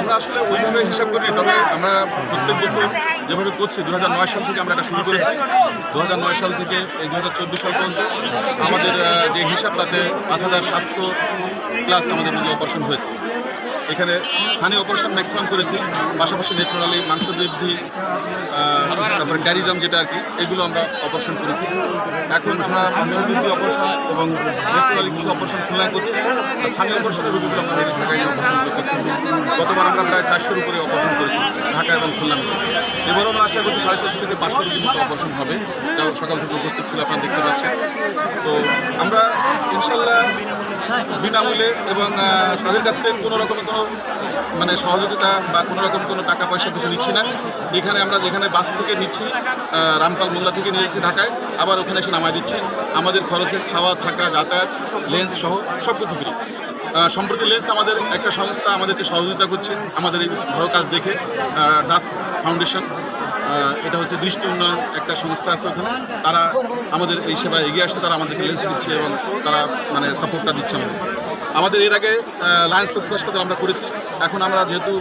আমরা আসলে ওইভাবে হিসাব করি, তবে আমরা প্রত্যেক বছর যেভাবে করছি দু হাজার নয় সাল থেকে আমরা এটা শুরু করেছি। দু সাল থেকে এই দু হাজার চব্বিশ সাল পর্যন্ত আমাদের যে হিসাব, তাতে পাঁচ হাজার সাতশো প্লাস আমাদের রোগী অপারেশন হয়েছে। এখানে স্থানীয় অপারেশন ম্যাক্সিমাম করেছি। পাশাপাশি নেত্রনালী মাংস বৃদ্ধি তারপরে গ্যারিজম যেটা আর কি, এগুলো আমরা অপারেশন করেছি। এখন আমরা বৃদ্ধি অপারেশন এবং নেত্রনালী কিছু অপারেশন খুলনা করছি। স্থানীয় অপারেশনের রোগীগুলো আমরা ঢাকায় অপারেশন করে করতেছি গতবার আমরা প্রায় চারশোর উপরে অপারেশন করেছি, ঢাকা এবং খুলনা মিলে। এবারও আমরা আশা করছি সাড়ে চারশো থেকে পাঁচশো রোগীর মতো অপারেশন হবে, যা সকাল থেকে উপস্থিত ছিল, আপনারা দেখতে পাচ্ছেন। তো আমরা ইনশাল্লাহ বিনামূল্যে এবং তাদের কাছ থেকে কোনো রকমের কোনো মানে সহযোগিতা বা কোনো রকম কোনো টাকা পয়সা কিছু নিচ্ছি না। এখানে আমরা যেখানে বাস থেকে নিচ্ছি রামপাল মোংলা থেকে নিয়ে এসেছি ঢাকায়, আবার ওখানে এসে নামায় দিচ্ছি। আমাদের খরচে খাওয়া, থাকা, যাতায়াত, লেন্স সহ সব কিছু ফ্রি সম্প্রতি লেন্স আমাদের একটা সংস্থা আমাদেরকে সহযোগিতা করছে, আমাদের এই ভালো কাজ দেখে ডাস ফাউন্ডেশন। এটা হচ্ছে দৃষ্টি উন্নয়ন একটা সংস্থা আছে ওখানে। তারা আমাদের এই সেবায় এগিয়ে আসছে, তারা আমাদেরকে লেন্স দিচ্ছে এবং তারা মানে সাপোর্টটা দিচ্ছে আমাদের। আমাদের এর আগে লায়ন্স চক্ষু হাসপাতাল আমরা করেছি। এখন আমরা যেহেতু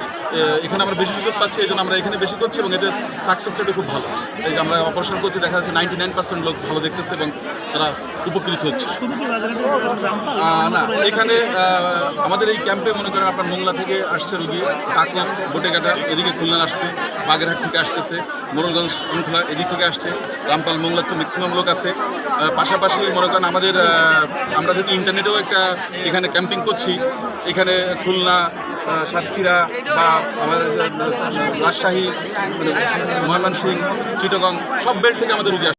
এখানে আমরা বেশি সুযোগ পাচ্ছি এই জন্য আমরা এখানে বেশি করছি এবং এদের সাকসেস রেটও খুব ভালো। এই যে আমরা অপারেশন করছি, দেখা যাচ্ছে নাইনটি নাইন পার্সেন্ট লোক ভালো দেখতেছে এবং তারা উপকৃত হচ্ছে। না, এখানে আমাদের এই ক্যাম্পে মনে করেন আপনার মোংলা থেকে আসছে রুগী কাকনা গোটেঘাটা এদিকে খুলনা আসছে, বাগেরহাট থেকে আসতেছে, মোরলগঞ্জ, অনুখোলা এদিক থেকে আসছে, রামপাল মোংলার তো ম্যাক্সিমাম লোক আছে। পাশাপাশি মনে করেন আমাদের আমরা যেহেতু ইন্টারনেটেও একটা এখানে ক্যাম্পিং করছি, এখানে খুলনা সাতক্ষীরা বা আমাদের রাজশাহী মানে ময়মনসিংহ, চিটগং, সব বেল্ট থেকে আমাদের রুগী